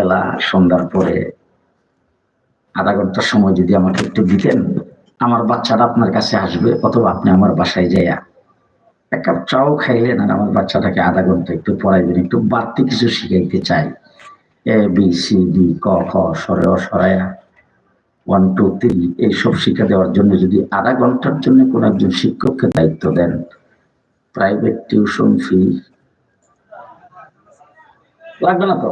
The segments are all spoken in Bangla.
সকালবেলা সন্ধ্যার পরে আধা ঘণ্টার সময় যদি আমাকে একটু দিতেন, আমার বাচ্চাটা আপনার কাছে আসবে অথবা আপনি আমার বাসায় যাইয়া এক কাপ চাও খাইলেন আর আমার বাচ্চাটাকে আধা ঘণ্টা একটু পড়াইবেন, একটু বাড়তি কিছু শিখাইতে চাই। এ বি সি ডি ক, খ সরে সরায়া ওয়ান টু থ্রি এইসব শিক্ষা দেওয়ার জন্য যদি আধা ঘণ্টার জন্য কোনো একজন শিক্ষককে দায়িত্ব দেন প্রাইভেট টিউশন ফি লাগবে না তো?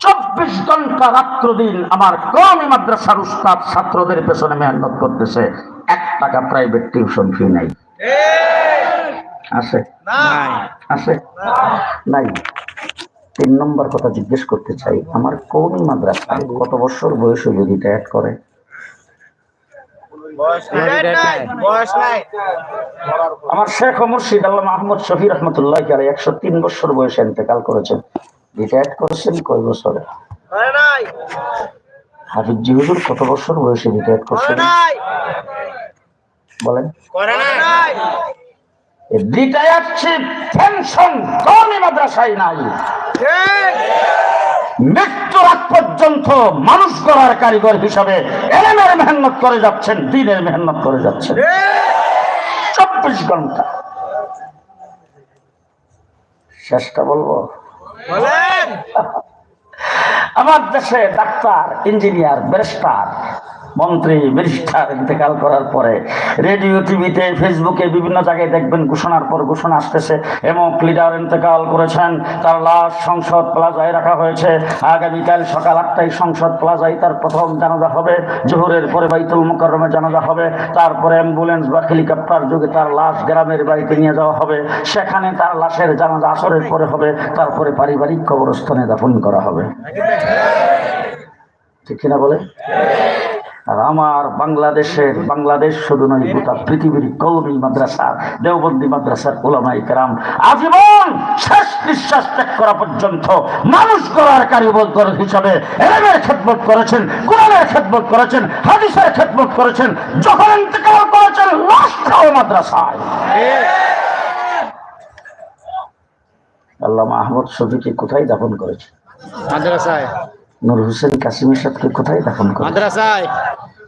চব্বিশ ঘণ্টা রাত্র দিন আমার কমই মাদ্রাসার উস্তাদ ছাত্রদের পেছনে মেহনত করতেছে। এক টাকা প্রাইভেট টিউশন ফি নাই। আছে? আছে? নাই। তিন নম্বর কথা জিজ্ঞেস করতে চাই, আমার কৌমি মাদ্রাসা কত বছর বয়স হলে রিটায়ার করে? আমার শেখ মুর্শিদ আল্লাহ মাহমুদ শফি রহমতুল্লাহ আলী একশো তিন বছর বয়সে ইন্তেকাল করেছেন। রিটায়ার করেছেন কয় বছরে? হাফিজ জি হুজুর কত বছর বয়সে রিটায়ার করছেন? বলেন। রিটায়ারশিপ পেনশন কমই মাদ্রাসায় নাই। মৃত্যুর আগ পর্যন্ত মানুষ গড়ার কারিগর হিসাবে এলেমের মেহনত করে যাচ্ছেন দিনের মেহনত করে যাচ্ছেন। চব্বিশ ঘণ্টা। শেষটা বলব? আমার দেশে ডাক্তার ইঞ্জিনিয়ার ব্যারিস্টার মন্ত্রী, মিনিস্টার ইন্তেকাল করার পরে রেডিও, টিভিতে, ফেসবুকে বিভিন্ন জায়গায় দেখবেন ঘোষণার পর ঘোষণা আসতেছে এবং লিডার ইন্তেকাল করেছেন, তার লাশ সংসদ প্লাজায় রাখা হয়েছে, আগামীকাল সকাল আটটায় সংসদ প্লাজায় তার প্রথম জানাজা হবে, জোহরের পরে বাইতুল মোকাররমে জানাজা হবে, তারপরে অ্যাম্বুলেন্স বা হেলিকপ্টার যোগে তার লাশ গ্রামের বাড়িতে নিয়ে যাওয়া হবে, সেখানে তার লাশের জানাজা আসরের পরে হবে, তারপরে পারিবারিক কবরস্থানে দাফন করা হবে। ঠিক কিনা বলে? আর আমার বাংলাদেশের, বাংলাদেশ শুধু নয়, গোটা পৃথিবীর কৌমি মাদ্রাসা দেওবন্দি মাদ্রাসার ওলামাই কেরাম, আজীবন শেষ নিঃশ্বাস ত্যাগ করা পর্যন্ত মানুষ করার কারিগর হিসাবে এলেমের খেদমত করেছেন, কোরআনের খেদমত করেছেন, হাদিসের খেদমত করেছেন, যখন ইন্তেকাল করেছেন লাশটাও মাদ্রাসায়। আল্লাহ মাহমুদ শফিকে কোথায় দাফন করেছে মাদ্রাসায়। নূর হোসেন কাসিমের সাথে কোথায় দাফন করেছে মাদ্রাসায়।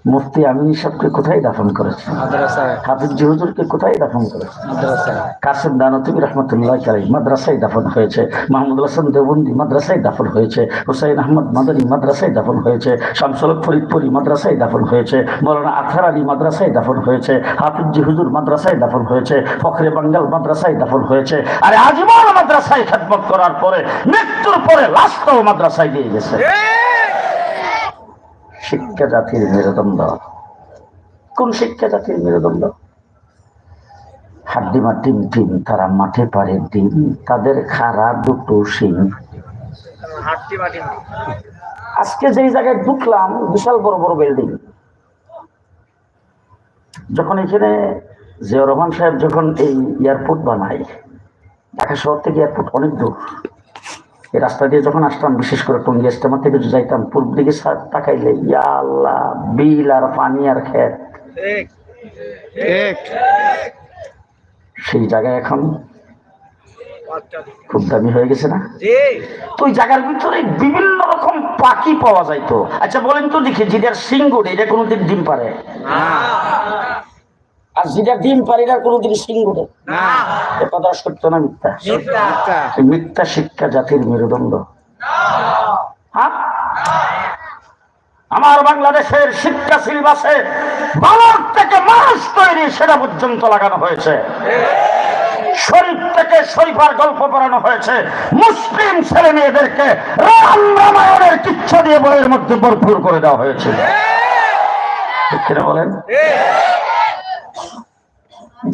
মুফতি আমিন সাহেবকে কোথায় দাফন করেছে? মাদ্রাসায়। হাফিজ হুজুরকে কোথায় দাফন করেছে? মাদ্রাসায়। কাসিম রহমতুল্লাহ কালাই মাদ্রাসায় দাফন হয়েছে। মাহমুদ হাসান দেবন্দি মাদ্রাসায় দাফন হয়েছে। হুসাইন আহমদ মাদানী মাদ্রাসায় দাফন হয়েছে। শামসুল ফরিদপুরি মাদ্রাসায় দাফন হয়েছে। মৌলানা আথার আলী মাদ্রাসায় দাফন হয়েছে। হাফিজি হুজুর মাদ্রাসায় দাফন হয়েছে। ফখরে বাঙ্গাল মাদ্রাসায় দাফন হয়েছে। আরে আজীবন মাদ্রাসায় খেদমত করার পরে মৃত্যুর পরে লাশটাও মাদ্রাসায় দিয়ে গেছে। শিক্ষা জাতির মেরুদণ্ড? কোন শিক্ষা জাতির মেরুদণ্ড? হাড্ডিমা টিম টিম তারা মাঠে পারে ডিম তাদের খারা দুটো সিং আজকে যেই জায়গায় ঢুকলাম বিশাল বড় বড় বিল্ডিং। যখন এখানে জিয়া রহমান সাহেব যখন এই এয়ারপোর্ট বানায় ঢাকা শহর থেকে এয়ারপোর্ট অনেক দূর। এই রাস্তা দিয়ে যখন আসতাম, বিশেষ করে টঙ্গি ইস্তেমা থেকে যাইতাম, পূর্ব দিকে তাকাইলে, ইয়া বিল আর পানি আর খেত সেই জায়গায় এখন খুব দামি হয়ে গেছে না? তো ওই জায়গার ভিতরে বিভিন্ন রকম পাখি পাওয়া যাইতো। আচ্ছা বলেন তো দেখি যেটার সিংগুড এটা কোনোদিন ডিম পারে? আর যেটা ডিম পারে এটা কোনোদিন সিংগুড়ে না। এ কথা সত্য না মিথ্যা? মিথ্যা। শিক্ষা জাতির মেরুদণ্ড। হ্যাঁ? আমার বাংলাদেশের শিক্ষা সিলেবাসে বালক থেকে মানুষ তৈরি সেটা পর্যন্ত লাগানো হয়েছে। শরীফ থেকে শরীফার গল্প পড়ানো হয়েছে। মুসলিম ছেলে মেয়েদেরকে রাম রামায়ণের কিচ্ছা দিয়ে বইয়ের মধ্যে ভরপুর করে দেওয়া হয়েছে। বলেন?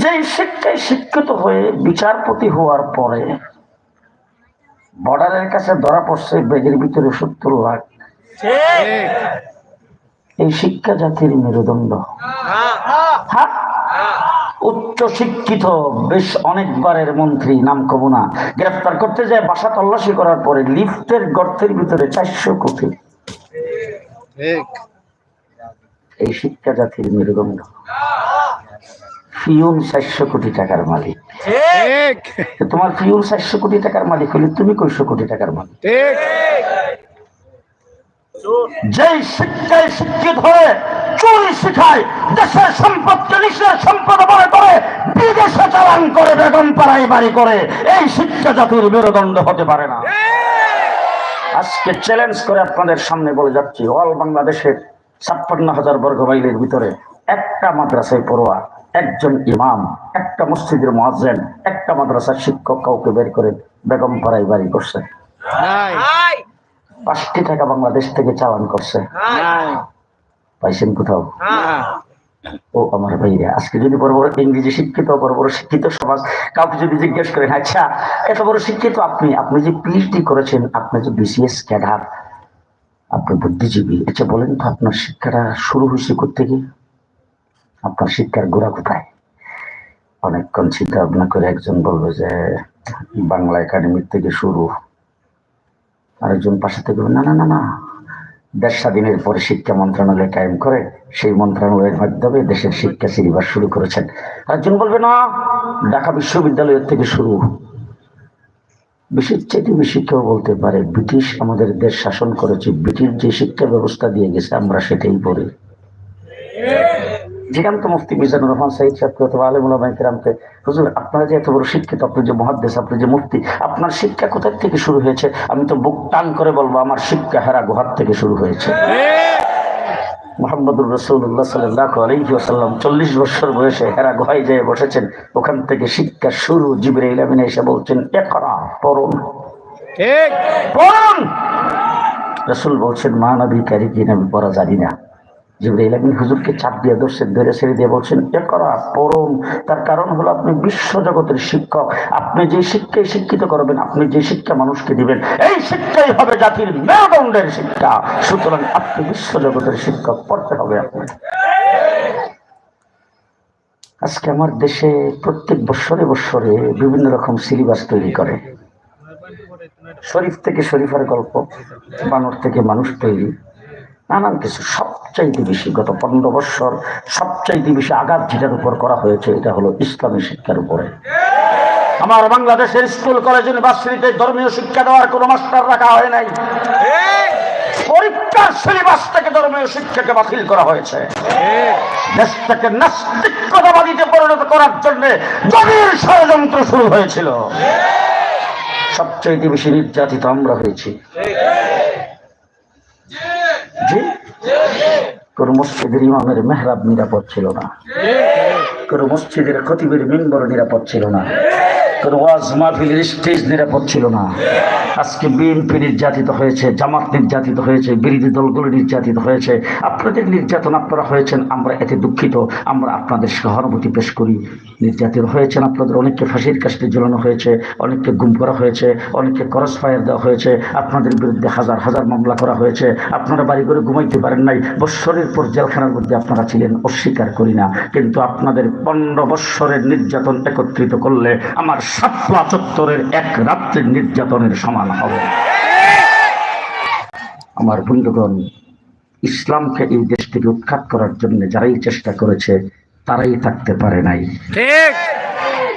যে শিক্ষায় শিক্ষিত হয়ে বিচারপতি হওয়ার পরে বর্ডারের কাছে ধরা পড়ছে ব্যাগের ভিতরে সত্তর লাখ। এই শিক্ষা জাতির মেরুদণ্ড? উচ্চ শিক্ষিত বেশ অনেকবারের মন্ত্রী নাম কব না। গ্রেফতার করতে যায় বাসা তল্লাশি করার পরে লিফটের গর্তের ভিতরে চারশো কোটি। এই শিক্ষা জাতির মেরুদণ্ড। ফিউন চারশো কোটি টাকার মালিক। তোমার ফিউন চারশো কোটি টাকার মালিক হলে তুমি কয়শো কোটি টাকার মালিক? যেই শিক্ষায় শিক্ষিত হয়ে চুরি শিখায় দেশের সম্পদকে নিঃশ্বাস সম্পদ মনে করে বিদেশে চালান করে বেগম পাড়ায় বাড়ি করে এই শিক্ষা জাতির মেরুদণ্ড হতে পারে না। আজকে চ্যালেঞ্জ করে আপনাদের সামনে বলে যাচ্ছি অল বাংলাদেশের ছাপ্পান্ন হাজার বর্গ মাইলের ভিতরে একটা মাদ্রাসায় পড়ুয়া একজন ইমাম একটা মসজিদের মহাজেন একটা মাদ্রাসার শিক্ষক কাউকে বের করে বেগম পাড়ায় বাড়ি করছে। পাঁচটি টাকা বাংলাদেশ থেকে চালান করছে। পাইছেন কোথাও? ও আমার ভাইয়া আজকে যদি বড় বড় ইংরেজি শিক্ষিত বড় বড় শিক্ষিত সমাজ কাউকে যদি জিজ্ঞেস করেন আচ্ছা এত বড় শিক্ষিত আপনি আপনি যে পিএইচডি করেছেন আপনি যে বিসিএস ক্যাডার আপনি বুদ্ধিজীবী আচ্ছা বলেন তো আপনার শিক্ষাটা শুরু হয়েছে থেকে আপনার শিক্ষার গোড়া কোথায়? অনেকক্ষণ চিন্তা ভাবনা করে একজন বলবে যে, বাংলা একাডেমির থেকে শুরু। আরেকজন পাশে থেকে না না না না। দেশ স্বাধীনের পরে শিক্ষা মন্ত্রণালয় কায়েম করে সেই মন্ত্রণালয়ের মাধ্যমে দেশের শিক্ষা সিলেবাস শুরু করেছেন। একজন বলবে, না, ঢাকা বিশ্ববিদ্যালয়ের থেকে শুরু। বিশেষ চেয়ে বেশি কেউ বলতে পারে, ব্রিটিশ আমাদের দেশ শাসন করেছে, ব্রিটিশ যে শিক্ষা ব্যবস্থা দিয়ে গেছে, আমরা সেটাই পড়ি যেখান তো মুফতি মিজানুর রহমান সাহিদ সাহেবকে অথবা আলিমুল্লাহ ব্যাংকেরামকে হুজুর আপনারা যে এত বড় শিক্ষিত আপনি যে মহাদ্দেশ আপনি যে মুফতি আপনার শিক্ষা কোথা থেকে শুরু হয়েছে? আমি তো বুক টান করে বলব আমার শিক্ষা হেরা গুহার থেকে শুরু হয়েছে। মোহাম্মদুর রসুল্লাহ সাল্লাহ আলহি আসাল্লাম চল্লিশ বছর বয়সে হেরা গুহায় যেয়ে বসেছেন। ওখান থেকে শিক্ষা শুরু জিবরে ইলামিনে এসে বলছেন একরা পড়ুন। পড়ুন! রসুল বলছেন মা নবী কারি কি নবী পড়া জানি না। জিবরাইল আমিন হুজুরকে চাপ দিয়ে ধরছেন ধরে ছেড়ে দিয়ে বলছেন, এ করা পড়ুন তার কারণ হলো আপনি বিশ্ব জগতের শিক্ষক। আপনি যে শিক্ষায় শিক্ষিত করবেন, আপনি যে শিক্ষা মানুষকে দিবেন, এই শিক্ষাই হবে জাতির মেরুদণ্ডের শিক্ষা। সুতরাং আপনি বিশ্ব জগতের শিক্ষক, পড়তে হবে আপনাকে। আজকে আমার দেশে প্রত্যেক বৎসরে বৎসরে বিভিন্ন রকম সিলেবাস তৈরি করে। শরীফ থেকে শরীফের গল্প, বানর থেকে মানুষ তৈরি। নানান কিছু, সবচাইতে বেশি গত পনেরো বৎসর সবচাইতে বেশি আঘাত যেটার উপর করা হয়েছে, এটা হলো ইসলামী শিক্ষার উপরে। আমার বাংলাদেশের স্কুল, কলেজ, ইউনিভার্সিটিতে ধর্মীয় শিক্ষা দেওয়ার কোনো মাস্টার রাখা হয় নাই। পরীক্ষার সিলেবাস থেকে ধর্মীয় শিক্ষাকে বাতিল করা হয়েছে। দেশটাকে নাস্তিকতাবাদীতে পরিণত করার জন্য গভীর ষড়যন্ত্র শুরু হয়েছিল। সবচেয়ে বেশি নির্যাতিত আমরা হয়েছি। জি। কোন মসজিদের ইমামের মেহরাব নিরাপদ ছিল না। কোন মসজিদের খতিবের মেম্বর নিরাপদ ছিল না। নিরাপদ ছিল না। আজকে হয়েছে, জামাত নির্যাতিত হয়েছে, বিরোধী দলগুলো নির্যাতিত হয়েছে। আপনাদের হয়েছেন, আমরা এতে দুঃখিত, আমরা আপনাদের করি। হয়েছেন আপনাদের, অনেককে ফাঁসির কাছে ঝুলানো হয়েছে, অনেককে গুম করা হয়েছে, অনেককে করস ফায়ার দেওয়া হয়েছে, আপনাদের বিরুদ্ধে হাজার হাজার মামলা করা হয়েছে। আপনারা বাড়ি করে ঘুমাইতে পারেন নাই, বৎসরের পর জেলখানার মধ্যে আপনারা ছিলেন, অস্বীকার করি না। কিন্তু আপনাদের পনেরো বৎসরের নির্যাতন একত্রিত করলে আমার সাতলা চত্বরের এক রাত্রির নির্যাতনের সমান হবে। আমার বন্ধুগণ ইসলামকে এই দেশ থেকে উৎখাত করার জন্য যারাই চেষ্টা করেছে তারাই থাকতে পারে নাই। ঠিক।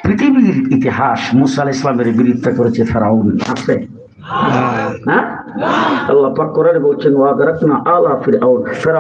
পৃথিবীর ইতিহাস মুসা ইসলামের বিরুদ্ধে করেছে ফেরাউন আছে। হ্যাঁ? আল্লাহ পাক কোরআনে বলছেন ওয়া আলা ফিরআউন ফেরাউন